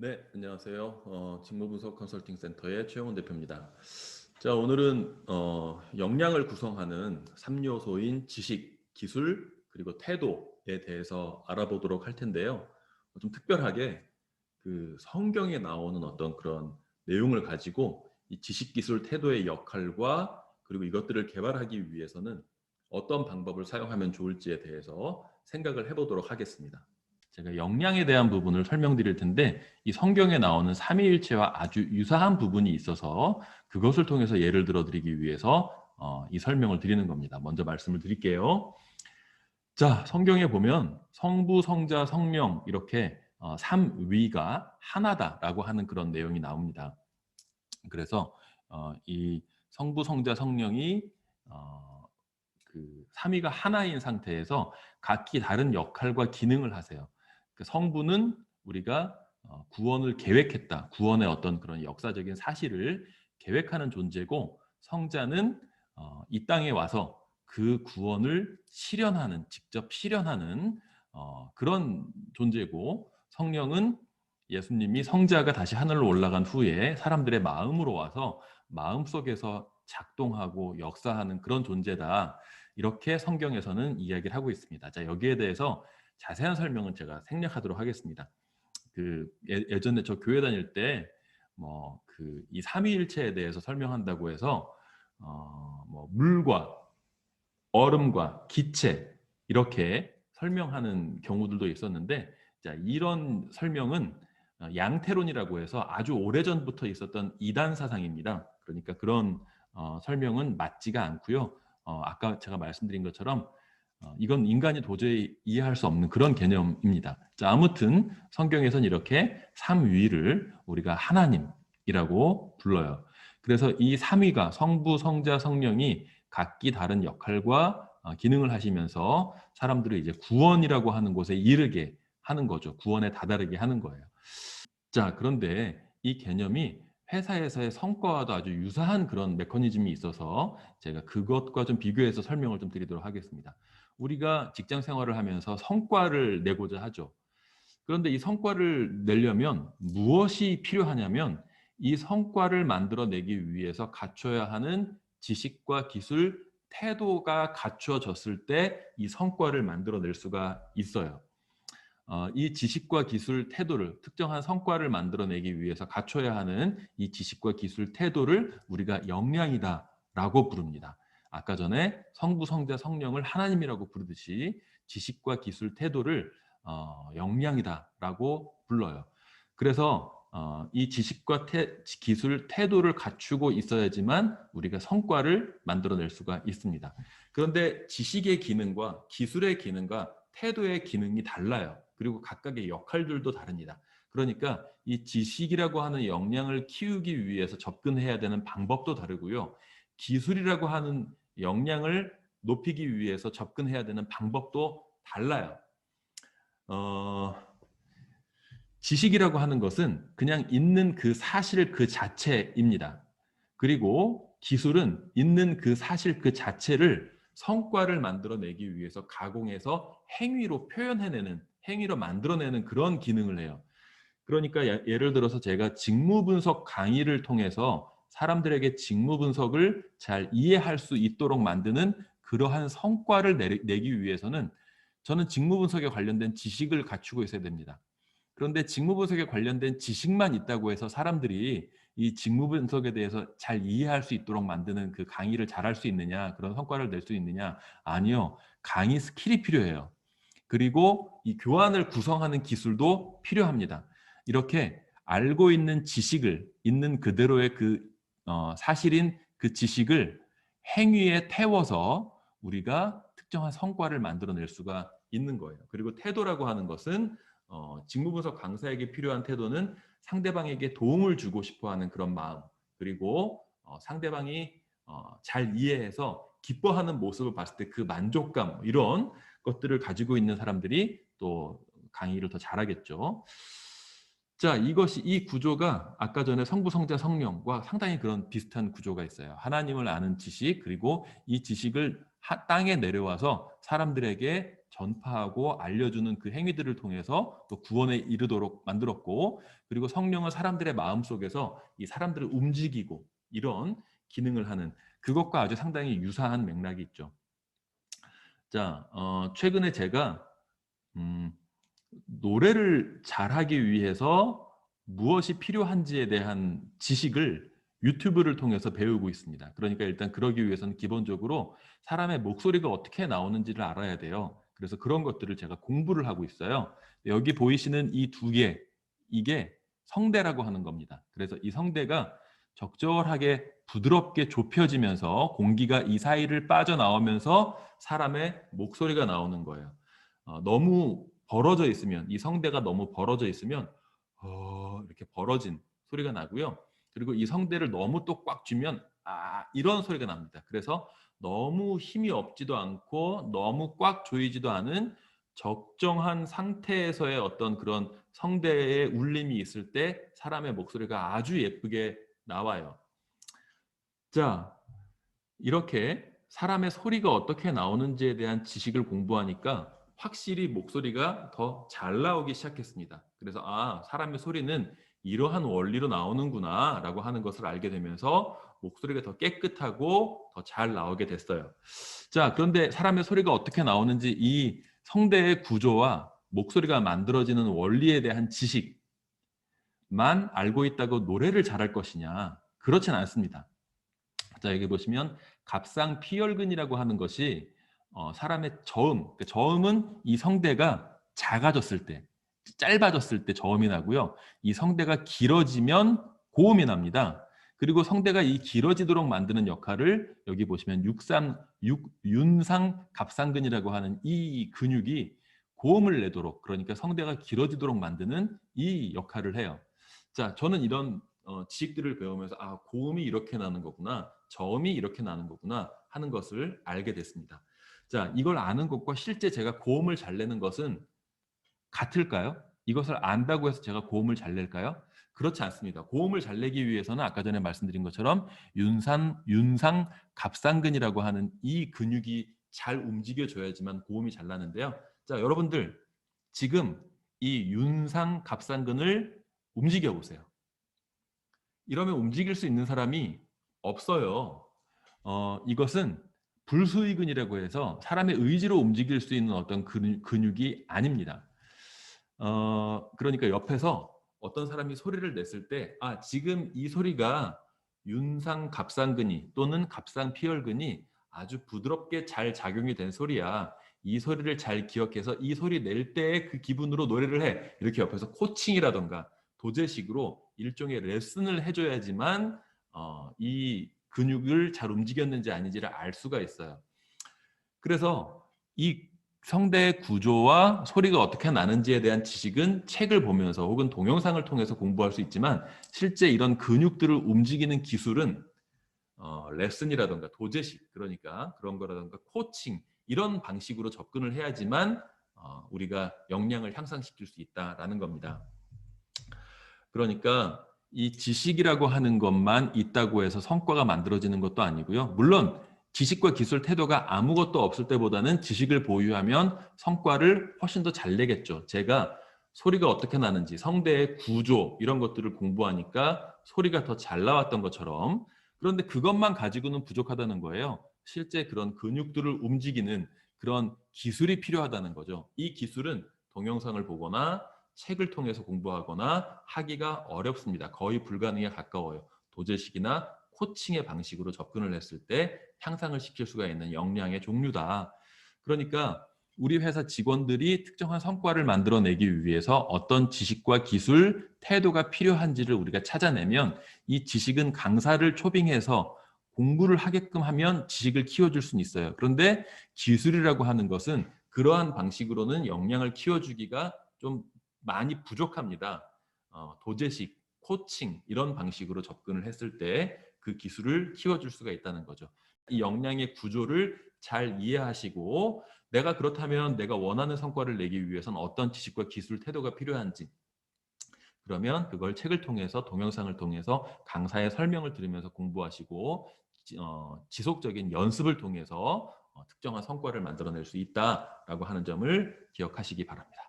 네, 안녕하세요. 어, 직무분석 컨설팅 센터의 최영훈 대표입니다. 자, 오늘은 어, 역량을 구성하는 3요소인 지식, 기술, 그리고 태도에 대해서 알아보도록 할 텐데요. 좀 특별하게 그 성경에 나오는 어떤 그런 내용을 가지고 이 지식, 기술, 태도의 역할과 그리고 이것들을 개발하기 위해서는 어떤 방법을 사용하면 좋을지에 대해서 생각을 해보도록 하겠습니다. 제가 역량에 대한 부분을 설명드릴 텐데 이 성경에 나오는 삼위일체와 아주 유사한 부분이 있어서 그것을 통해서 예를 들어 드리기 위해서 어, 이 설명을 드리는 겁니다. 먼저 말씀을 드릴게요. 자, 성경에 보면 성부, 성자, 성령 이렇게 어, 삼위가 하나다라고 하는 그런 내용이 나옵니다. 그래서 어, 이 성부, 성자, 성령이 어, 그 삼위가 하나인 상태에서 각기 다른 역할과 기능을 하세요. 그 성부는 우리가 어, 구원을 계획했다. 구원의 어떤 그런 역사적인 사실을 계획하는 존재고 성자는 어, 이 땅에 와서 그 구원을 실현하는 직접 실현하는 어, 그런 존재고 성령은 예수님이 성자가 다시 하늘로 올라간 후에 사람들의 마음으로 와서 마음 속에서 작동하고 역사하는 그런 존재다. 이렇게 성경에서는 이야기를 하고 있습니다. 자, 여기에 대해서 자세한 설명은 제가 생략하도록 하겠습니다. 그 예, 전에저 교회 다닐 때 뭐 그 이 삼위일체에 대해서 설명한다고 해서 어 뭐 물과 얼음과 기체 이렇게 설명하는 경우들도 있었는데 자 이런 설명은 어, 양태론이라고 해서 아주 오래전부터 있었던 이단 사상입니다. 그러니까 그런 어, 설명은 맞지가 않고요. 어, 아까 제가 말씀드린 것처럼 어, 이건 인간이 도저히 이해할 수 없는 그런 개념입니다. 자, 아무튼 성경에서는 이렇게 삼위를 우리가 하나님이라고 불러요. 그래서 이 삼위가 성부, 성자, 성령이 각기 다른 역할과 어, 기능을 하시면서 사람들을 이제 구원이라고 하는 곳에 이르게 하는 거죠. 구원에 다다르게 하는 거예요. 자, 그런데 이 개념이 회사에서의 성과와도 아주 유사한 그런 메커니즘이 있어서 제가 그것과 좀 비교해서 설명을 좀 드리도록 하겠습니다. 우리가 직장 생활을 하면서 성과를 내고자 하죠. 그런데 이 성과를 내려면 무엇이 필요하냐면 이 성과를 만들어내기 위해서 갖춰야 하는 지식과 기술, 태도가 갖추어졌을 때 이 성과를 만들어낼 수가 있어요. 어, 이 지식과 기술, 태도를 특정한 성과를 만들어내기 위해서 갖춰야 하는 이 지식과 기술, 태도를 우리가 역량이다라고 부릅니다. 아까 전에 성부, 성자, 성령을 하나님이라고 부르듯이 지식과 기술, 태도를 어, 역량이다라고 불러요. 그래서 어, 이 지식과 태, 기술, 태도를 갖추고 있어야지만 우리가 성과를 만들어낼 수가 있습니다. 그런데 지식의 기능과 기술의 기능과 태도의 기능이 달라요. 그리고 각각의 역할들도 다릅니다. 그러니까 이 지식이라고 하는 역량을 키우기 위해서 접근해야 되는 방법도 다르고요. 기술이라고 하는 역량을 높이기 위해서 접근해야 되는 방법도 달라요. 어, 지식이라고 하는 것은 그냥 있는 그 사실 그 자체입니다. 그리고 기술은 있는 그 사실 그 자체를 성과를 만들어내기 위해서 가공해서 행위로 표현해내는 행위로 만들어내는 그런 기능을 해요. 그러니까 예를 들어서 제가 직무 분석 강의를 통해서 사람들에게 직무 분석을 잘 이해할 수 있도록 만드는 그러한 성과를 내기 위해서는 저는 직무 분석에 관련된 지식을 갖추고 있어야 됩니다. 그런데 직무 분석에 관련된 지식만 있다고 해서 사람들이 이 직무 분석에 대해서 잘 이해할 수 있도록 만드는 그 강의를 잘할 수 있느냐 그런 성과를 낼 수 있느냐? 아니요. 강의 스킬이 필요해요. 그리고 이 교환을 구성하는 기술도 필요합니다. 이렇게 알고 있는 지식을 있는 그대로의 그 어, 사실인 그 지식을 행위에 태워서 우리가 특정한 성과를 만들어낼 수가 있는 거예요. 그리고 태도라고 하는 것은 어, 직무분석 강사에게 필요한 태도는 상대방에게 도움을 주고 싶어하는 그런 마음 그리고 어, 상대방이 어, 잘 이해해서 기뻐하는 모습을 봤을 때 그 만족감 이런 것들을 가지고 있는 사람들이 또 강의를 더 잘하겠죠. 자, 이것이 이 구조가 아까 전에 성부, 성자, 성령과 상당히 그런 비슷한 구조가 있어요. 하나님을 아는 지식 그리고 이 지식을 땅에 내려와서 사람들에게 전파하고 알려주는 그 행위들을 통해서 또 구원에 이르도록 만들었고 그리고 성령은 사람들의 마음 속에서 이 사람들을 움직이고 이런 기능을 하는 그것과 아주 상당히 유사한 맥락이 있죠. 자, 어, 최근에 제가 음, 노래를 잘하기 위해서 무엇이 필요한지에 대한 지식을 유튜브를 통해서 배우고 있습니다. 그러니까 일단 그러기 위해서는 기본적으로 사람의 목소리가 어떻게 나오는지를 알아야 돼요. 그래서 그런 것들을 제가 공부를 하고 있어요. 여기 보이시는 이 두 개, 이게 성대라고 하는 겁니다. 그래서 이 성대가 적절하게 부드럽게 좁혀지면서 공기가 이 사이를 빠져나오면서 사람의 목소리가 나오는 거예요. 어, 너무 벌어져 있으면 이 성대가 너무 벌어져 있으면 어, 이렇게 벌어진 소리가 나고요. 그리고 이 성대를 너무 또 꽉 쥐면 아 이런 소리가 납니다. 그래서 너무 힘이 없지도 않고 너무 꽉 조이지도 않은 적정한 상태에서의 어떤 그런 성대의 울림이 있을 때 사람의 목소리가 아주 예쁘게 나와요. 자, 이렇게 사람의 소리가 어떻게 나오는지에 대한 지식을 공부하니까 확실히 목소리가 더 잘 나오기 시작했습니다. 그래서 아, 사람의 소리는 이러한 원리로 나오는구나 라고 하는 것을 알게 되면서 목소리가 더 깨끗하고 더 잘 나오게 됐어요. 자, 그런데 사람의 소리가 어떻게 나오는지 이 성대의 구조와 목소리가 만들어지는 원리에 대한 지식만 알고 있다고 노래를 잘할 것이냐? 그렇진 않습니다. 자, 여기 보시면 갑상 피혈근이라고 하는 것이 어, 사람의 저음, 그러니까 저음은 이 성대가 작아졌을 때, 짧아졌을 때 저음이 나고요. 이 성대가 길어지면 고음이 납니다. 그리고 성대가 이 길어지도록 만드는 역할을 여기 보시면 육상, 육, 윤상 갑상근이라고 하는 이 근육이 고음을 내도록 그러니까 성대가 길어지도록 만드는 이 역할을 해요. 자, 저는 이런 어, 지식들을 배우면서 아 고음이 이렇게 나는 거구나, 저음이 이렇게 나는 거구나 하는 것을 알게 됐습니다. 자, 이걸 아는 것과 실제 제가 고음을 잘 내는 것은 같을까요? 이것을 안다고 해서 제가 고음을 잘 낼까요? 그렇지 않습니다. 고음을 잘 내기 위해서는 아까 전에 말씀드린 것처럼 윤산, 윤상 갑상근이라고 하는 이 근육이 잘 움직여줘야지만 고음이 잘 나는데요. 자, 여러분들 지금 이 윤상 갑상근을 움직여 보세요. 이러면 움직일 수 있는 사람이 없어요. 어, 이것은 불수의근이라고 해서 사람의 의지로 움직일 수 있는 어떤 근육, 근육 이 아닙니다. 어, 그러니까 옆에서 어떤 사람이 소리를 냈을 때, 아, 지금 이 소리가 윤상 갑상근이 또는 갑상 피혈근이 아주 부드럽게 잘 작용이 된 소리야. 이 소리를 잘 기억해서 이 소리 낼 때의 그 기분으로 노래를 해. 이렇게 옆에서 코칭이라던가 도제식으로 일종의 레슨을 해줘야지만 어, 이 근육을 잘 움직였는지 아닌지를 알 수가 있어요. 그래서 이 성대의 구조와 소리가 어떻게 나는지에 대한 지식은 책을 보면서 혹은 동영상을 통해서 공부할 수 있지만 실제 이런 근육들을 움직이는 기술은 어, 레슨이라던가 도제식 그러니까 그런 거라던가 코칭 이런 방식으로 접근을 해야지만 어, 우리가 역량을 향상시킬 수 있다라는 겁니다. 그러니까 이 지식이라고 하는 것만 있다고 해서 성과가 만들어지는 것도 아니고요. 물론 지식과 기술 태도가 아무것도 없을 때보다는 지식을 보유하면 성과를 훨씬 더 잘 내겠죠. 제가 소리가 어떻게 나는지 성대의 구조 이런 것들을 공부하니까 소리가 더 잘 나왔던 것처럼 그런데 그것만 가지고는 부족하다는 거예요. 실제 그런 근육들을 움직이는 그런 기술이 필요하다는 거죠. 이 기술은 동영상을 보거나 책을 통해서 공부하거나 하기가 어렵습니다. 거의 불가능에 가까워요. 도제식이나 코칭의 방식으로 접근을 했을 때 향상을 시킬 수가 있는 역량의 종류다. 그러니까 우리 회사 직원들이 특정한 성과를 만들어내기 위해서 어떤 지식과 기술, 태도가 필요한지를 우리가 찾아내면 이 지식은 강사를 초빙해서 공부를 하게끔 하면 지식을 키워줄 수는 있어요. 그런데 기술이라고 하는 것은 그러한 방식으로는 역량을 키워주기가 좀 많이 부족합니다. 어, 도제식, 코칭 이런 방식으로 접근을 했을 때 그 기술을 키워줄 수가 있다는 거죠. 이 역량의 구조를 잘 이해하시고 내가 그렇다면 내가 원하는 성과를 내기 위해서는 어떤 지식과 기술, 태도가 필요한지 그러면 그걸 책을 통해서 동영상을 통해서 강사의 설명을 들으면서 공부하시고 어, 지속적인 연습을 통해서 어, 특정한 성과를 만들어낼 수 있다라고 하는 점을 기억하시기 바랍니다.